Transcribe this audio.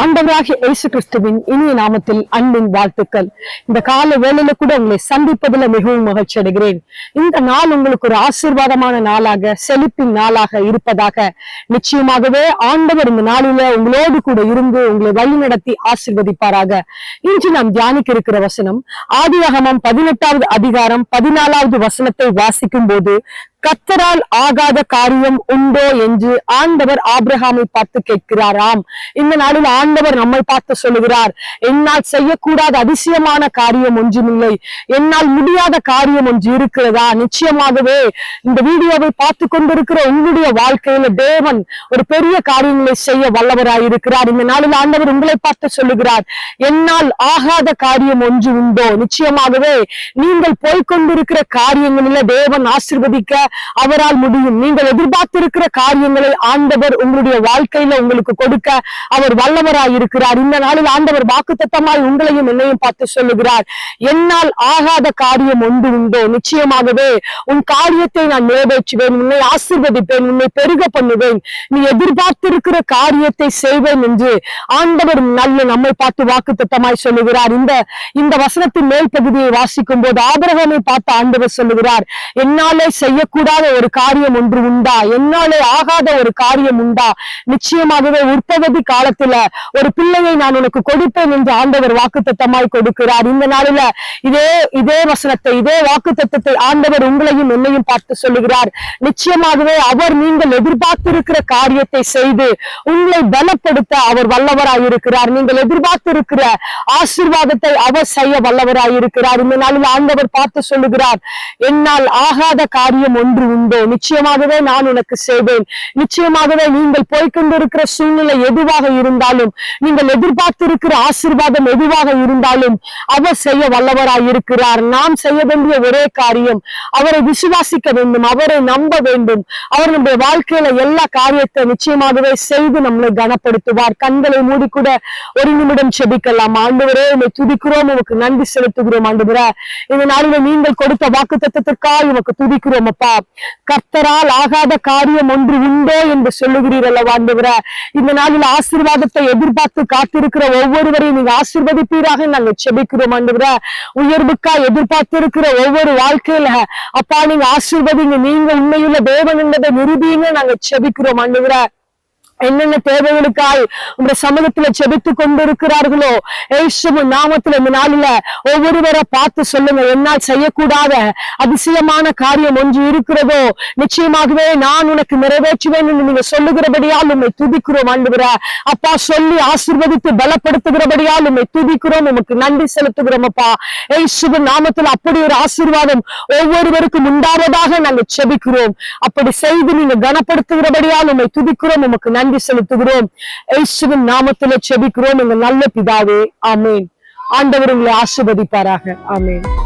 ஆண்டவராக இயேசு கிறிஸ்துவின் இனிய நாமத்தில் அன்பின் வாழ்த்துக்கள். இந்த கால வேலையில கூட உங்களை சந்திப்பதில் மிகவும் மகிழ்ச்சி அடைகிறேன். இந்த நாள் உங்களுக்கு ஒரு ஆசீர்வாதமான நாளாக செழிப்பின் நாளாக இருப்பதாக நிச்சயமாகவே ஆண்டவர் இந்த நாளில உங்களோடு கூட இருந்து உங்களை வழி நடத்தி ஆசிர்வதிப்பாராக. இன்று நாம் தியானிக்க இருக்கிற வசனம் ஆதியாகமம் பதினெட்டாவது அதிகாரம் பதினாலாவது வசனத்தை வாசிக்கும் போது கத்தரால் ஆகாத காரியம் உண்டோ என்று ஆண்டவர் ஆப்ரஹாமை பார்த்து கேட்கிறாராம். இந்த நாளில் ஆண்டவர் நம்மை பார்த்து சொல்லுகிறார் என்னால் செய்யக்கூடாத அதிசயமான காரியம் ஒன்றுமில்லை என்னால் முடியாத காரியம் ஒன்று இருக்கிறதா? நிச்சயமாகவே இந்த வீடியோவை பார்த்து கொண்டிருக்கிற உங்களுடைய வாழ்க்கையில தேவன் ஒரு பெரிய காரியங்களை செய்ய வல்லவராயிருக்கிறார் இந்த நாளில் ஆண்டவர் உங்களை பார்த்து சொல்லுகிறார் என்னால் ஆகாத காரியம் ஒன்று உண்டோ? நிச்சயமாகவே நீங்கள் போய்கொண்டிருக்கிற காரியங்களில தேவன் ஆசிர்வதிக்க அவரால் முடியும். நீங்கள் எதிர்பார்த்திருக்கிற காரியங்களை ஆண்டவர் உங்களுடைய வாழ்க்கையில உங்களுக்கு கொடுக்க அவர் வல்லவராய் இருக்கிறார். இந்த நாளில் ஆண்டவர் வாக்கு தத்தமாய் உங்களையும் என்னையும் பார்த்து சொல்லுகிறார். என்னால் ஆகாத காரியம் ஒன்று உண்டோ? நிச்சயமாகவே உன் காரியத்தை நான் நிறைவேற்றுவேன். உன்னை ஆசிர்வதிப்பேன். உன்னை பெருக பண்ணுவேன். நீ எதிர்பார்த்திருக்கிற காரியத்தை செய்வேன் என்று ஆண்டவர் நல்ல நம்மை பார்த்து வாக்கு தத்தமாய் சொல்லுகிறார். இந்த இந்த வசனத்தின் மேல் பகுதியை வாசிக்கும் போது ஆபரகமை பார்த்து ஆண்டவர் சொல்லுகிறார் என்னாலே செய்யக்கூடிய கூடாத ஒரு காரியம் ஒன்று உண்டா? என்னாலே ஆகாத ஒரு காரியம் உண்டா? நிச்சயமாகவே உற்பகதி காலத்துல ஒரு பிள்ளையை நான் உனக்கு கொடுப்பேன் என்று ஆண்டவர் வாக்குத்தத்தமாய் கொடுக்கிறார். இந்த நாளில இதே இதே வசனத்தை இதே வாக்குத்தத்தத்தை ஆண்டவர் உங்களையும் என்னையும் பார்த்து சொல்லுகிறார். நிச்சயமாகவே அவர் நீங்கள் எதிர்பார்த்திருக்கிற காரியத்தை செய்து உங்களை பலப்படுத்த அவர் வல்லவராய் இருக்கிறார். நீங்கள் எதிர்பார்த்திருக்கிற ஆசீர்வாதத்தை அவர் செய்ய வல்லவராய் இருக்கிறார். இந்த நாளில் ஆண்டவர் பார்த்து சொல்லுகிறார் என்னால் ஆகாத காரியம் ஒன்று உண்டோ? நிச்சயமாகவே நான் உனக்கு செய்வேன். நிச்சயமாகவே நீங்கள் போய்கொண்டிருக்கிற சூழ்நிலை எதுவாக இருந்தாலும் நீங்கள் எதிர்பார்த்திருக்கிற ஆசீர்வாதம் எதுவாக இருந்தாலும் அவர் செய்ய வல்லவராய் இருக்கிறார். நாம் செய்ய வேண்டிய ஒரே காரியம் அவரை விசுவாசிக்க வேண்டும் அவரை நம்ப வேண்டும். அவர் நம்முடைய வாழ்க்கையில எல்லா காரியத்தை நிச்சயமாகவே செய்து நம்மளை கனப்படுத்துவார். கண்களை மூடிக்கூட ஒரு நிமிடம் செபிக்கலாம். ஆண்டவரே உண்மை துதிக்கிறோம் உமக்கு நன்றி செலுத்துகிறோம் ஆண்டு இந்த நாளில நீங்கள் கொடுத்த வாக்கு தத்துவத்திற்காக உமக்கு துதிக்கிறோம் அப்பா. கர்த்தரால் ஆகாத காரியம் ஒன்று உண்டோ என்று சொல்லுகிறீர் அல்லவா இந்த நாளில் ஆசீர்வாதத்தை எதிர்பார்த்து காத்திருக்கிற ஒவ்வொருவரையும் நீங்க ஆசீர்வதிப்பீராக நாங்கள் செபிக்கிறோம் ஆண்டவர. உயர்வுக்கா எதிர்பார்த்திருக்கிற ஒவ்வொரு வாழ்க்கையில அப்பா நீங்க ஆசீர்வதிங்க. நீங்க உண்மையுள்ள தேவன் என்பதை நிரூபிங்க நாங்க செபிக்கிறோம் ஆண்டவரே. என்னென்ன தேவைகளுக்காய் உங்க சமூகத்துல செபித்து கொண்டிருக்கிறார்களோ ஏசுவின் நாமத்துல இந்த நாளில ஒவ்வொருவரை பார்த்து சொல்லுங்க என்னால் செய்யக்கூடாத அதிசயமான காரியம் ஒன்று இருக்கிறதோ நிச்சயமாகவே நான் உனக்கு நிறைவேற்றுவேன் என்று நீங்க சொல்லுகிறபடியால் உண்மை துதிக்கிறோம் ஆண்டுகிற அப்பா சொல்லி ஆசிர்வதித்து பலப்படுத்துகிறபடியால் உண்மை துதிக்கிறோம் உமக்கு நன்றி செலுத்துகிறோம் அப்பா. ஏசுவின் நாமத்துல அப்படி ஒரு ஆசீர்வாதம் ஒவ்வொருவருக்கும் உண்டாவதாக நாங்கள் செபிக்கிறோம் அப்படி செய்து நீங்க கனப்படுத்துகிறபடியால் உண்மை துதிக்கிறோம் உமக்கு நன்றி செலுத்துகிறோம். ஏசுவின் நாமத்துல செபிக்கிறோம். எங்க நல்ல பிதாவே ஆமேன். ஆண்டவர் உங்களை ஆசிர்வதிப்பாராக. ஆமேன்.